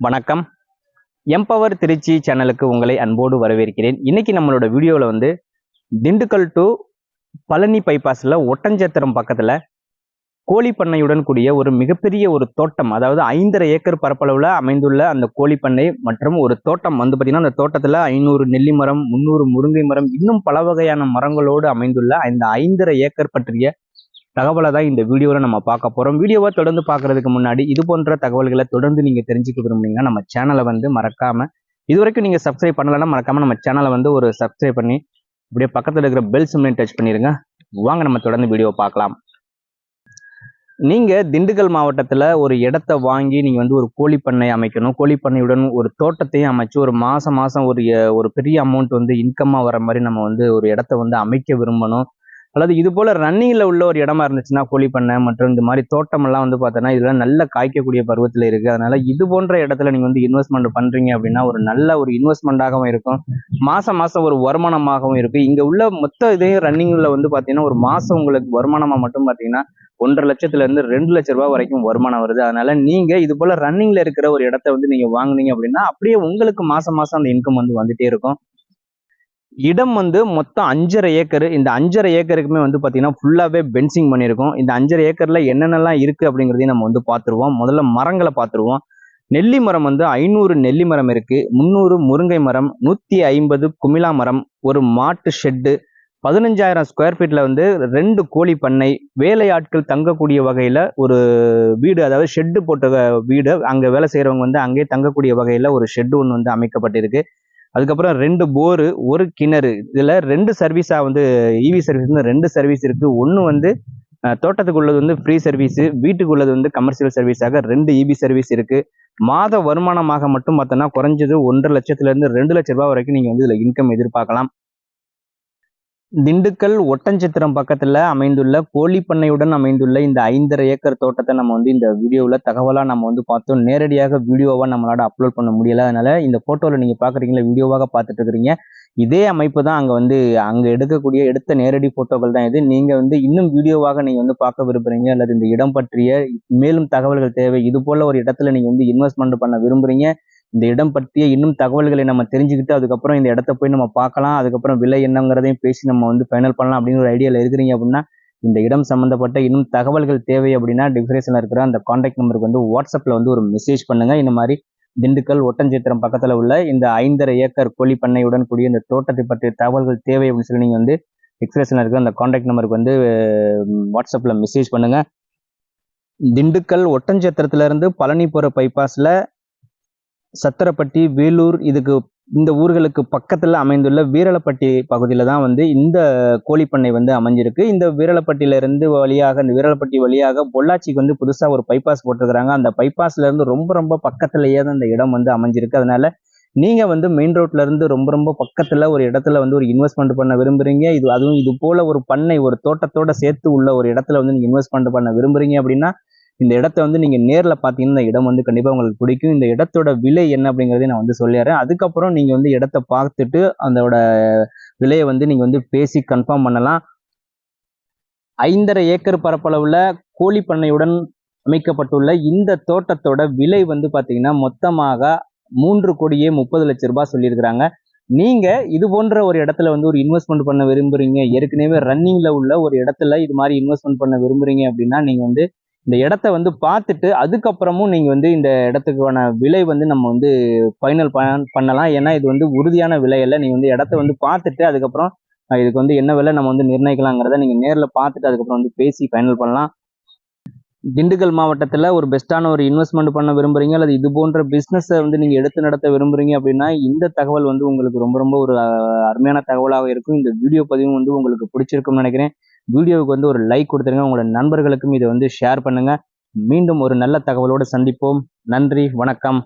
வணக்கம். எம்பவர் திருச்சி சேனலுக்கு உங்களை அன்போடு வரவேற்கிறேன். இன்னைக்கு நம்மளோட வீடியோவில் வந்து திண்டுக்கல் டு பழனி பைபாஸில் ஒட்டஞ்சத்திரம் பக்கத்தில் கோழி பண்ணையுடன் கூடிய ஒரு மிகப்பெரிய ஒரு தோட்டம் அதாவது ஐந்தரை ஏக்கர் பரப்பளவில் அமைந்துள்ள அந்த கோழி பண்ணை மற்றும் ஒரு தோட்டம் வந்து பார்த்தீங்கன்னா அந்த தோட்டத்தில் ஐநூறு நெல்லி மரம் முந்நூறு முருங்கை மரம் இன்னும் பல வகையான மரங்களோடு அமைந்துள்ள இந்த ஐந்தரை ஏக்கர் பற்றிய தகவலை தான் இந்த வீடியோவில் நம்ம பார்க்க போகிறோம் வீடியோவை தொடர்ந்து பார்க்கறதுக்கு முன்னாடி இது போன்ற தகவல்களை தொடர்ந்து நீங்கள் தெரிஞ்சுக்க விரும்புனீங்கன்னா நம்ம சேனலை வந்து மறக்காமல் இது வரைக்கும் நீங்கள் சப்ஸ்கிரைப் பண்ணலைன்னா மறக்காமல் நம்ம சேனலை வந்து ஒரு சப்ஸ்கிரைப் பண்ணி அப்படியே பக்கத்தில் இருக்கிற பெல் சிம்லையும் டச் பண்ணிடுங்க வாங்க நம்ம தொடர்ந்து வீடியோ பார்க்கலாம். நீங்கள் திண்டுக்கல் மாவட்டத்தில் ஒரு இடத்த வாங்கி நீங்கள் வந்து ஒரு கோழி பண்ணை அமைக்கணும். கோழி பண்ணையுடன் ஒரு தோட்டத்தையும் அமைச்சு ஒரு மாதம் மாதம் ஒரு ஒரு பெரிய அமௌண்ட் வந்து இன்கம்மாக வர மாதிரி நம்ம வந்து ஒரு இடத்த வந்து அமைக்க விரும்பணும். அல்லது இது போல ரன்னிங்ல உள்ள ஒரு இடமா இருந்துச்சுன்னா கோழி பண்ணை மற்றும் இந்த மாதிரி தோட்டம் எல்லாம் வந்து பார்த்தோன்னா இதெல்லாம் நல்ல காய்க்கக்கூடிய பருவத்தில் இருக்கு. அதனால இது போன்ற இடத்துல நீங்க வந்து இன்வெஸ்ட்மெண்ட் பண்றீங்க அப்படின்னா ஒரு நல்ல ஒரு இன்வெஸ்ட்மெண்ட்டாகவும் இருக்கும். மாசம் மாசம் ஒரு வருமானமாகவும் இருக்கு. இங்க உள்ள மொத்த இதையும் ரன்னிங்ல வந்து பாத்தீங்கன்னா ஒரு மாசம் உங்களுக்கு வருமானமா மட்டும் பாத்தீங்கன்னா ஒன்றரை லட்சத்துல இருந்து ரெண்டு லட்ச ரூபாய் வரைக்கும் வருமானம் வருது. அதனால நீங்க இது போல ரன்னிங்ல இருக்கிற ஒரு இடத்த வந்து நீங்க வாங்குனீங்க அப்படின்னா அப்படியே உங்களுக்கு மாசம் மாசம் அந்த இன்கம் வந்து வந்துட்டே இருக்கும். இடம் வந்து மொத்தம் அஞ்சரை ஏக்கர். இந்த அஞ்சரை ஏக்கருக்குமே வந்து பார்த்தீங்கன்னா ஃபுல்லாகவே பென்சிங் பண்ணியிருக்கோம். இந்த அஞ்சரை ஏக்கரில் என்னென்னலாம் இருக்குது அப்படிங்கிறதையும் நம்ம வந்து பார்த்துருவோம் முதல்ல மரங்களை பார்த்துருவோம் நெல்லி மரம் வந்து ஐநூறு நெல்லி மரம் இருக்குது முந்நூறு முருங்கை மரம் நூற்றி ஐம்பது குமிழா மரம் ஒரு மாட்டு ஷெட்டு பதினஞ்சாயிரம் ஸ்கொயர் ஃபீட்டில் வந்து ரெண்டு கோழி பண்ணை வேலையாட்கள் தங்கக்கூடிய வகையில் ஒரு வீடு அதாவது ஷெட்டு போட்ட வீடு. அங்கே வேலை செய்கிறவங்க வந்து அங்கேயே தங்கக்கூடிய வகையில் ஒரு ஷெட்டு ஒன்று வந்து அமைக்கப்பட்டிருக்கு. அதுக்கப்புறம் ரெண்டு போரு ஒரு கிணறு. இதில் ரெண்டு சர்வீஸாக வந்து இவி சர்வீஸ் வந்து ரெண்டு சர்வீஸ் இருக்குது ஒன்று வந்து தோட்டத்துக்குள்ளது வந்து ஃப்ரீ சர்வீஸு வீட்டுக்குள்ளது வந்து கமர்ஷியல் சர்வீஸாக ரெண்டு இபி சர்வீஸ் இருக்குது மாத வருமானமாக மட்டும் பார்த்தோன்னா குறைஞ்சது ஒன்றரை லட்சத்துலேருந்து ரெண்டு லட்ச ரூபா வரைக்கும் நீங்கள் வந்து இதில் இன்கம் எதிர்பார்க்கலாம். திண்டுக்கல் ஒட்டஞ்சித்திரம் பக்கத்தில் அமைந்துள்ள கோழி பண்ணையுடன் அமைந்துள்ள இந்த ஐந்தரை ஏக்கர் தோட்டத்தை நம்ம வந்து இந்த வீடியோவில் தகவலாக நம்ம வந்து பார்த்தோம். நேரடியாக வீடியோவாக நம்மளால அப்லோட் பண்ண முடியல. அதனால இந்த ஃபோட்டோவில் நீங்கள் பார்க்குறீங்களா வீடியோவாக பார்த்துட்டு இருக்கிறீங்க. இதே அமைப்பு தான் அங்கே வந்து அங்கே எடுக்கக்கூடிய எடுத்த நேரடி ஃபோட்டோக்கள் தான் இது. நீங்கள் வந்து இன்னும் வீடியோவாக நீங்கள் வந்து பார்க்க விரும்புகிறீங்க அல்லது இந்த இடம் பற்றிய மேலும் தகவல்கள் தேவை இது போல ஒரு இடத்துல நீங்கள் வந்து இன்வெஸ்ட்மெண்ட் பண்ண விரும்புகிறீங்க இந்த இடம் பற்றிய இன்னும் தகவல்களை நம்ம தெரிஞ்சுக்கிட்டு அதுக்கப்புறம் இந்த இடத்த போய் நம்ம பார்க்கலாம் அதுக்கப்புறம் விலை என்னங்கிறதையும் பேசி நம்ம வந்து ஃபைனல் பண்ணலாம் அப்படின்னு ஒரு ஐடியாவில் இருக்கிறீங்க அப்படின்னா இந்த இடம் சம்மந்தப்பட்ட இன்னும் தகவல்கள் தேவை அப்படின்னா டிஸ்கிரிப்ஷனில் இருக்கிற அந்த காண்டாக்ட் நம்பருக்கு வந்து வாட்ஸ்அப்பில் வந்து ஒரு மெசேஜ் பண்ணுங்கள் இந்த மாதிரி திண்டுக்கல் ஒட்டஞ்சித்திரம் பக்கத்தில் உள்ள இந்த ஐந்தரை ஏக்கர் கோழி பண்ணையுடன் கூடிய இந்த தோட்டத்தை பற்றிய தகவல்கள் தேவை அப்படின்னு சொல்லி நீங்கள் வந்து டிஸ்கிரிப்ஷனில் இருக்கிற அந்த காண்டாக்ட் நம்பருக்கு வந்து வாட்ஸ்அப்பில் மெசேஜ் பண்ணுங்கள் திண்டுக்கல் ஒட்டஞ்சத்திரத்துல இருந்து பழனி போகிற பைபாஸில் சத்திரப்பட்டி வேலூர் இதுக்கு இந்த ஊர்களுக்கு பக்கத்தில் அமைந்துள்ள வீரலப்பட்டி பகுதியில் தான் வந்து இந்த கோழிப்பண்ணை வந்து அமைஞ்சிருக்கு. இந்த வீரலப்பட்டியிலேருந்து வழியாக இந்த வீரலப்பட்டி வழியாக பொள்ளாச்சிக்கு வந்து புதுசாக ஒரு பைபாஸ் போட்டிருக்கிறாங்க. அந்த பைபாஸ்லேருந்து ரொம்ப ரொம்ப பக்கத்துலேயே தான் இந்த இடம் வந்து அமைஞ்சிருக்கு. அதனால நீங்கள் வந்து மெயின் ரோட்ல இருந்து ரொம்ப ரொம்ப பக்கத்தில் ஒரு இடத்துல வந்து ஒரு இன்வெஸ்ட்மெண்ட் பண்ண விரும்புறீங்க. இது அதுவும் இது போல ஒரு பண்ணை ஒரு தோட்டத்தோட சேர்த்து உள்ள ஒரு இடத்துல வந்து நீங்கள் இன்வெஸ்ட்மெண்ட் பண்ண விரும்புறீங்க அப்படின்னா இந்த இடத்த வந்து நீங்கள் நேரில் பார்த்தீங்கன்னா இந்த இடம் வந்து கண்டிப்பாக உங்களுக்கு பிடிக்கும். இந்த இடத்தோட விலை என்ன அப்படிங்கறதையும் நான் வந்து சொல்லிடுறேன். அதுக்கப்புறம் நீங்கள் வந்து இடத்த பார்த்துட்டு அதோட விலையை வந்து நீங்கள் வந்து பேசி கன்ஃபார்ம் பண்ணலாம். ஐந்தரை ஏக்கர் பரப்பளவில் கோழி பண்ணையுடன் அமைக்கப்பட்டுள்ள இந்த தோட்டத்தோட விலை வந்து பார்த்தீங்கன்னா மொத்தமாக மூன்று கோடியே முப்பது லட்ச ரூபாய் சொல்லியிருக்கிறாங்க. நீங்க இது போன்ற ஒரு இடத்துல வந்து ஒரு இன்வெஸ்ட்மெண்ட் பண்ண விரும்புறீங்க. ஏற்கனவே ரன்னிங்ல உள்ள ஒரு இடத்துல இது மாதிரி இன்வெஸ்ட்மெண்ட் பண்ண விரும்புறீங்க அப்படின்னா நீங்க வந்து இந்த இடத்த வந்து பார்த்துட்டு அதுக்கப்புறமும் நீங்கள் வந்து இந்த இடத்துக்கான விலை வந்து நம்ம வந்து ஃபைனல் பண்ணலாம். ஏன்னா இது வந்து உறுதியான விலை இல்லை நீங்கள் வந்து இடத்த வந்து பார்த்துட்டு அதுக்கப்புறம் இதுக்கு வந்து என்ன விலை நம்ம வந்து நிர்ணயிக்கலாங்கிறத நீங்கள் நேரில் பார்த்துட்டு அதுக்கப்புறம் வந்து பேசி ஃபைனல் பண்ணலாம். திண்டுக்கல் மாவட்டத்தில் ஒரு பெஸ்ட்டான ஒரு இன்வெஸ்ட்மெண்ட் பண்ண விரும்புகிறீங்க அல்லது இது போன்ற பிஸ்னஸை வந்து நீங்கள் எடுத்து நடத்த விரும்புகிறீங்க அப்படின்னா இந்த தகவல் வந்து உங்களுக்கு ரொம்ப ரொம்ப ஒரு அருமையான தகவலாக இருக்கும். இந்த வீடியோ பதிவும் வந்து உங்களுக்கு பிடிச்சிருக்கும்னு நினைக்கிறேன். வீடியோவுக்கு வந்து ஒரு லைக் கொடுத்துருங்க. உங்களோட நண்பர்களுக்கும் இதை வந்து ஷேர் பண்ணுங்கள் மீண்டும் ஒரு நல்ல தகவலோடு சந்திப்போம். நன்றி வணக்கம்.